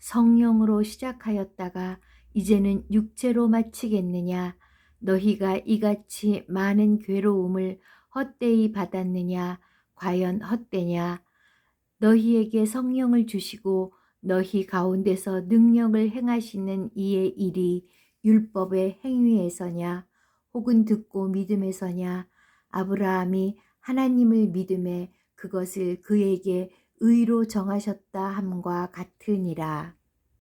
성령으로 시작하였다가 이제는 육체로 마치겠느냐? 너희가 이같이 많은 괴로움을 헛되이 받았느냐? 과연 헛되냐? 너희에게 성령을 주시고 너희 가운데서 능력을 행하시는 이의 일이 율법의 행위에서냐? 혹은 듣고 믿음에서냐? 아브라함이 하나님을 믿음에 그것을 그에게 의로 정하셨다 함과 같으니라